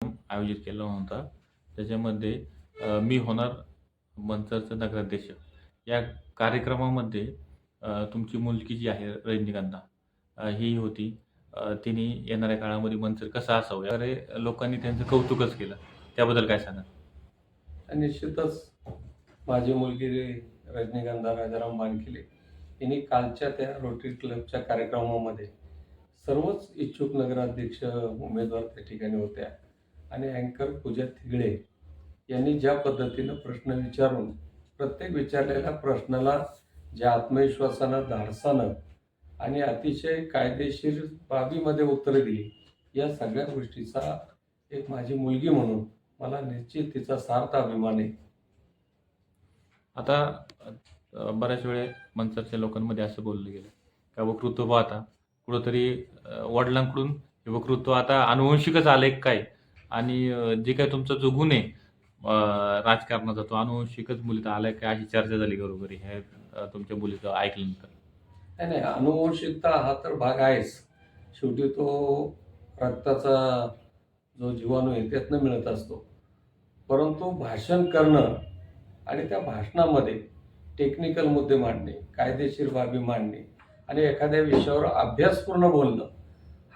आयोजित केला होता. त्याच्यामध्ये मी होणार मंचरचं नगराध्यक्ष. या कार्यक्रमामध्ये तुमची मुलगी जी आहे रजनीगंधा ही होती. तिने येणाऱ्या काळामध्ये मंचर कसा असावं? अरे लोकांनी त्यांचं कौतुकच केलं. त्याबद्दल काय सांगा निश्चितच माझी मुलगी रजनीगंधा राजाराम बानखिले यांनी कालच्या त्या रोटरी क्लबच्या कार्यक्रमामध्ये सर्वच इच्छुक नगराध्यक्ष उमेदवार त्या ठिकाणी होत्या. आणि अँकर पूजा थिगळे यांनी ज्या पद्धतीनं प्रश्न विचारून प्रत्येक विचारलेल्या प्रश्नाला ज्या आत्मविश्वासानं धाडसानं आणि अतिशय कायदेशीर बाबीमध्ये उत्तरं दिली या सगळ्या गोष्टीचा एक माझी मुलगी म्हणून मला निश्चित तिचा सार्थ अभिमान आहे. आता बऱ्याच वेळे मंचरच्या लोकांमध्ये असं बोललं गेलं का वक्तृत्व आता कुठंतरी वडिलांकडून हे वक्तृत्व आता अनुवंशिकच आलं काय? आणि जे काय तुमचा जो गुण आहे राजकारणाचा तो अनुवंशिकच मुलीत आलाय काय अशी चर्चा झाली घरोघरी हे तुमच्या मुलीचं ऐकल्यानंतर नाही नाही अनुवंशिकता हा तर भाग आहेच. शेवटी तो रक्ताचा जो जीवाणू आहे त्यातनं मिळत असतो. परंतु भाषण करणं आणि त्या भाषणामध्ये टेक्निकल मुद्दे मांडणे कायदेशीर बाबी मांडणे आणि एखाद्या विषयावर अभ्यासपूर्ण बोलणं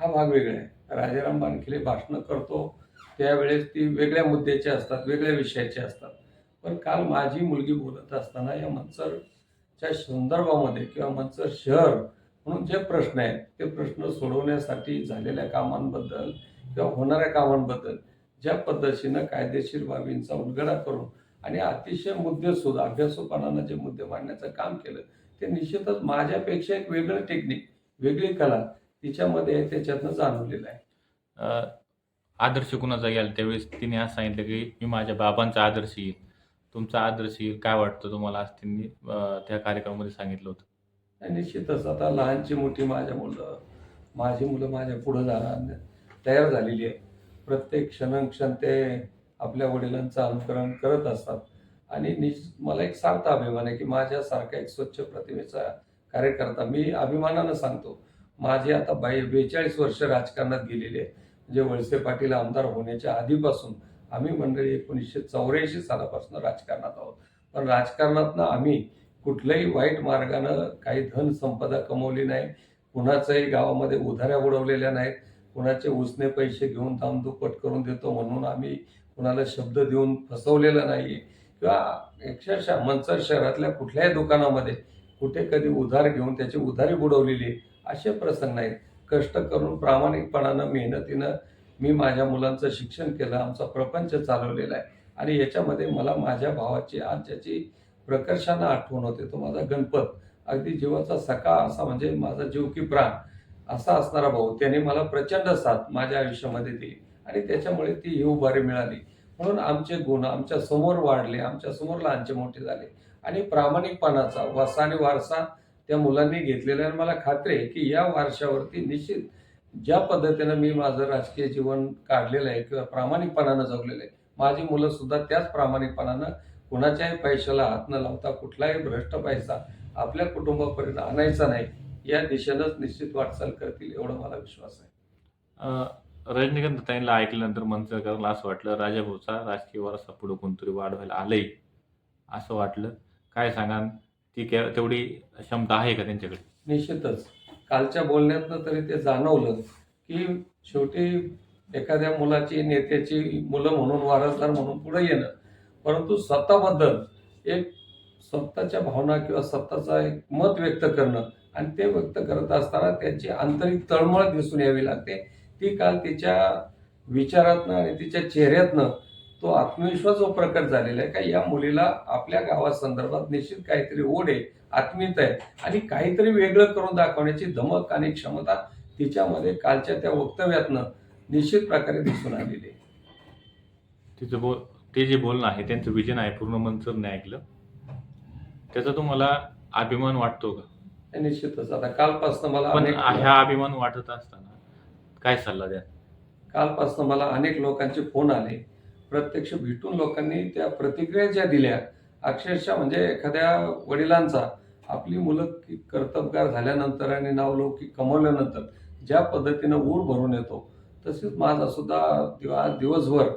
हा भाग वेगळा आहे. राजाराम बानखिले भाषणं करतो त्यावेळेस ती वेगळ्या मुद्द्याची असतात वेगळ्या विषयाची असतात. पण काल माझी मुलगी बोलत असताना या मंचरच्या संदर्भामध्ये किंवा मंचर शहर म्हणून जे प्रश्न आहेत ते प्रश्न सोडवण्यासाठी झालेल्या कामांबद्दल किंवा होणाऱ्या कामांबद्दल ज्या पद्धतीनं कायदेशीर बाबींचा उलगडा करून आणि अतिशय मुद्दे सुद्धा अभ्यासूपणानं जे मुद्दे मांडण्याचं काम केलं ते निश्चितच माझ्यापेक्षा एक वेगळं टेक्निक वेगळी कला तिच्यामध्ये त्याच्यातनं जाणवलेलं आहे. आदर्श कुणाचा घ्याल त्यावेळेस तिने असं सांगितलं की मी माझ्या बाबांचा आदर्श येईल. तुमचा आदर्श येईल. काय वाटतं तुम्हाला आज त्यांनी त्या कार्यक्रमामध्ये सांगितलं होतं? निश्चितच. आता लहानची मोठी माझ्या मुलं माझी मुलं माझ्या पुढं जाणार तयार झालेली आहे प्रत्येक क्षणक्षण ते आपल्या वडिलांचं अनुकरण करत असतात. आणि निश्च मला एक सांगता अभिमान आहे की माझ्यासारखा एक स्वच्छ प्रतिमेचा कार्यकर्ता मी अभिमानानं सांगतो. माझे आता बाई बेचाळीस वर्ष राजकारणात गेलेले आहे. म्हणजे वळसे पाटील आमदार होण्याच्या आधीपासून आम्ही मंडळी एकोणीसशे चौऱ्याऐंशी सालापासून राजकारणात आहोत. पण राजकारणातनं आम्ही कुठल्याही वाईट मार्गानं काही धन संपदा कमवली नाही कुणाच्याही गावामध्ये उधाऱ्या उडवलेल्या नाहीत कुणाचे उसने पैसे घेऊन दामदुपट करून देतो म्हणून आम्ही कुणाला शब्द देऊन फसवलेला नाही किंवा अक्षरशः मंचर शहरातल्या कुठल्याही दुकानामध्ये कुठे कधी उधार घेऊन त्याची उधारी बुडवलेली असे प्रसंग नाहीत. कष्ट करून प्रामाणिकपणानं मेहनतीनं मी माझ्या मुलांचं शिक्षण केलं आमचा प्रपंच चालवलेला आहे. आणि याच्यामध्ये मला माझ्या भावाची आजच्याची प्रकर्षानं आठवण होते. तो माझा गणपत. अगदी जीवाचा सखा असा म्हणजे माझा जीव की प्राण असा असणारा भाऊ. त्याने मला प्रचंड साथ माझ्या आयुष्यामध्ये दिली आणि त्याच्यामुळे ती ही उभारी मिळाली. म्हणून आमचे गुण आमच्यासमोर वाढले आमच्यासमोर लहानचे मोठे झाले. आणि प्रामाणिकपणाचा वसा आणि वारसा त्या मुलांनी घेतलेलं आहे. आणि मला खात्री आहे की या वारशावरती निश्चित ज्या पद्धतीनं मी माझं राजकीय जीवन काढलेलं आहे किंवा प्रामाणिकपणानं जगलेलं आहे माझी मुलं सुद्धा त्याच प्रामाणिकपणानं कुणाच्याही पैशाला हात न लावता कुठलाही भ्रष्ट पैसा आपल्या कुटुंबापर्यंत आणायचा नाही या दिशेनंच निश्चित वाटचाल करतील एवढा मला विश्वास आहे. रजनीकांत ताईंना ऐकल्यानंतर मंत्रकरांना असं वाटलं राजाभाऊचा राजकीय वारसा पुढे कोणतरी वाढवायला आलंय. असं वाटलं. काय सांगा ती के तेवढी क्षमता आहे का त्यांच्याकडे? निश्चितच. कालच्या बोलण्यातनं तरी ते जाणवलं की शेवटी एखाद्या मुलाची नेत्याची मुलं म्हणून वारसदार म्हणून पुढे येणं परंतु स्वतःबद्दल एक स्वतःच्या भावना किंवा स्वतःचा एक मत व्यक्त करणं आणि ते व्यक्त करत असताना त्यांची आंतरिक तळमळ दिसून यावी लागते. ती काल तिच्या विचारातनं आणि तिच्या चेहऱ्यातनं तो आत्मविश्वास जो प्रकट झालेला आहे का या मुलीला आपल्या गावासंदर्भात निश्चित काहीतरी ओढ आहे आत्मीयता आहे आणि काहीतरी वेगळं करून दाखवण्याची धमक आणि क्षमता तिच्यामध्ये कालच्या त्या वक्तव्यातनं निश्चित प्रकारे दिसून आलेली आहे. तिचं बोल ते जे बोलणं आहे त्यांचं विजन आहे पूर्ण मंचरने ऐकलं. त्याचा तुम्हाला अभिमान वाटतो का? हे निश्चितच. आता कालपासून मला पण अनेक ह्या अभिमान वाटत असताना काय सल्ला द्या कालपासून मला अनेक लोकांचे फोन आले प्रत्यक्ष भेटून लोकांनी त्या प्रतिक्रिया ज्या दिल्या अक्षरशः म्हणजे एखाद्या वडिलांचा आपली मुलं की कर्तबगार झाल्यानंतर आणि नावलौकिक कमवल्यानंतर ज्या पद्धतीनं ऊर भरून येतो तसेच माझा सुद्धा दिव- आज दिवसभर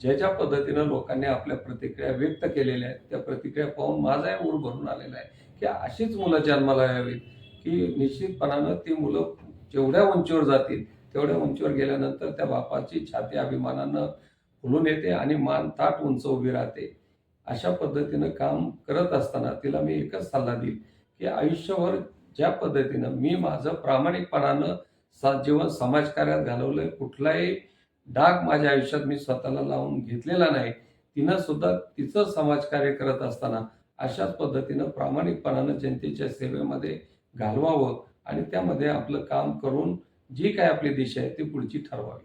ज्या ज्या पद्धतीनं लोकांनी आपल्या प्रतिक्रिया व्यक्त केलेल्या आहेत त्या प्रतिक्रिया पाहून माझाही ऊर भरून आलेला आहे. की अशीच मुलं जन्माला यावीत की निश्चितपणानं ती मुलं जेवढ्या उंचीवर जातील तेवढ्या उंचीवर गेल्यानंतर त्या बापाची छाती अभिमानानं फुलून येते आणि मान ताट उंच उभी राहते. अशा पद्धतीनं काम करत असताना तिला मी एकच सल्ला देईल की आयुष्यभर ज्या पद्धतीनं मी माझं प्रामाणिकपणानं सा जीवन समाजकार्यात घालवलंय कुठलाही डाग माझ्या आयुष्यात मी स्वतःला लावून घेतलेला नाही तिनं सुद्धा तिचं समाजकार्य करत असताना अशाच पद्धतीनं प्रामाणिकपणानं जनतेच्या सेवेमध्ये घालवावं आणि त्यामध्ये आपलं काम करून जी काय आपली दिशा आहे ती पुढची ठरवावी.